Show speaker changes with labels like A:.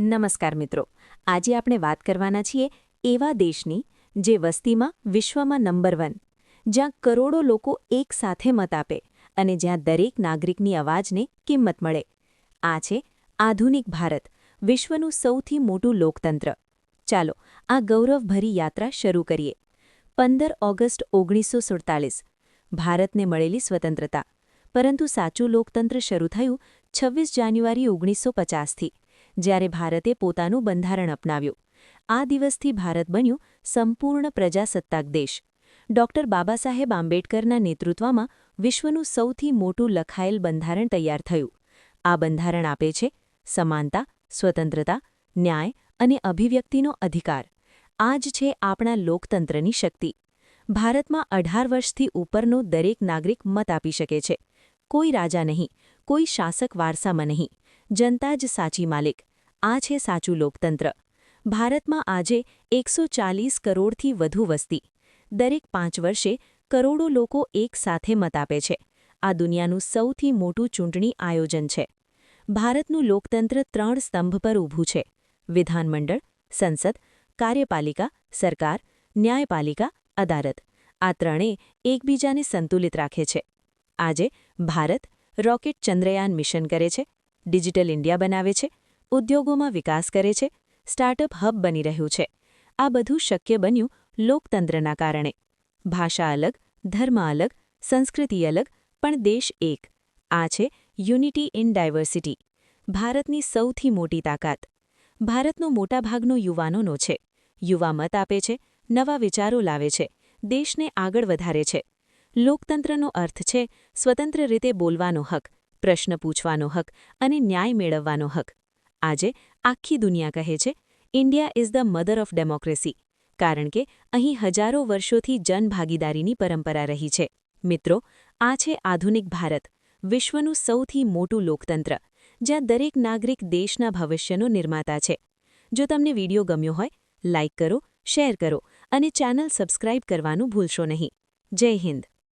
A: નમસ્કાર મિત્રો. આજે આપણે વાત કરવાના છીએ એવા દેશની જે વસ્તીમાં વિશ્વમાં નંબર વન જ્યાં કરોડો લોકો એક સાથે મત આપે અને જ્યાં દરેક નાગરિકની અવાજને કિંમત મળે. આ છે આધુનિક ભારત, વિશ્વનું સૌથી મોટું લોકતંત્ર. ચાલો, આ ગૌરવભરી યાત્રા શરૂ કરીએ. પંદર ઓગસ્ટ ઓગણીસો સુડતાલીસ, ભારતને મળેલી સ્વતંત્રતા. પરંતુ સાચું લોકતંત્ર શરૂ થયું છવ્વીસ જાન્યુઆરી ઓગણીસો પચાસથી. જ્યારે ભારતે પોતાનું બંધારણ અપનાવ્યું. આ દિવસથી ભારત બન્યું સંપૂર્ણ પ્રજાસત્તાક દેશ. ડોક્ટર બાબાસાહેબ આંબેડકરના નેતૃત્વમાં વિશ્વનું સૌથી મોટું લખાયેલ બંધારણ તૈયાર થયું. આ બંધારણ આપે છે સમાનતા, સ્વતંત્રતા, ન્યાય અને અભિવ્યક્તિનો અધિકાર. આ જ છે આપણા લોકતંત્રની શક્તિ. ભારતમાં અઢાર વર્ષથી ઉપરનો દરેક નાગરિક મત આપી શકે છે. કોઈ રાજા નહીં, કોઈ શાસક વારસામાં નહીં. જનતા જ સાચી માલિક. આ છે સાચું લોકતંત્ર. ભારતમાં આજે એકસો કરોડથી વધુ વસ્તી. દરેક પાંચ વર્ષે કરોડો લોકો એક સાથે મત આપે છે. આ દુનિયાનું સૌથી મોટું ચૂંટણી આયોજન છે. ભારતનું લોકતંત્ર ત્રણ સ્તંભ પર ઊભું છે. વિધાનમંડળ, સંસદ, કાર્યપાલિકા, સરકાર, ન્યાયપાલિકા, અદાલત. આ ત્રણેય એકબીજાને સંતુલિત રાખે છે. આજે ભારત રોકેટ ચંદ્રયાન મિશન કરે છે. ડિજિટલ ઇન્ડિયા બનાવે છે, ઉદ્યોગોમાં વિકાસ કરે છે, સ્ટાર્ટઅપ હબ બની રહ્યું છે. આ બધું શક્ય બન્યું લોકતંત્રના કારણે. ભાષા અલગ, ધર્મ અલગ, સંસ્કૃતિ અલગ, પણ દેશ એક. આ છે યુનિટી ઇન ડાયવર્સિટી, ભારતની સૌથી મોટી તાકાત. ભારતનો મોટાભાગનો યુવાનોનો છે. યુવા મત આપે છે, નવા વિચારો લાવે છે, દેશને આગળ વધારે છે. લોકતંત્રનો અર્થ છે સ્વતંત્ર રીતે બોલવાનો હક. પ્રશ્ન પૂછવાનો હક અને ન્યાય મેળવવાનો હક. આજે આખી દુનિયા કહે છે, India is the mother of democracy, કારણ કે અહીં હજારો વર્ષોથી જનભાગીદારીની પરંપરા રહી છે. મિત્રો, આ છે આધુનિક ભારત, વિશ્વનું સૌથી મોટું લોકતંત્ર, જ્યાં દરેક નાગરિક દેશના ભવિષ્યનો નિર્માતા છે. જો તમને વીડિયો ગમ્યો હોય લાઇક કરો, શેર કરો અને ચેનલ સબસ્ક્રાઇબ કરવાનું ભૂલશો નહીં. જય હિન્દ.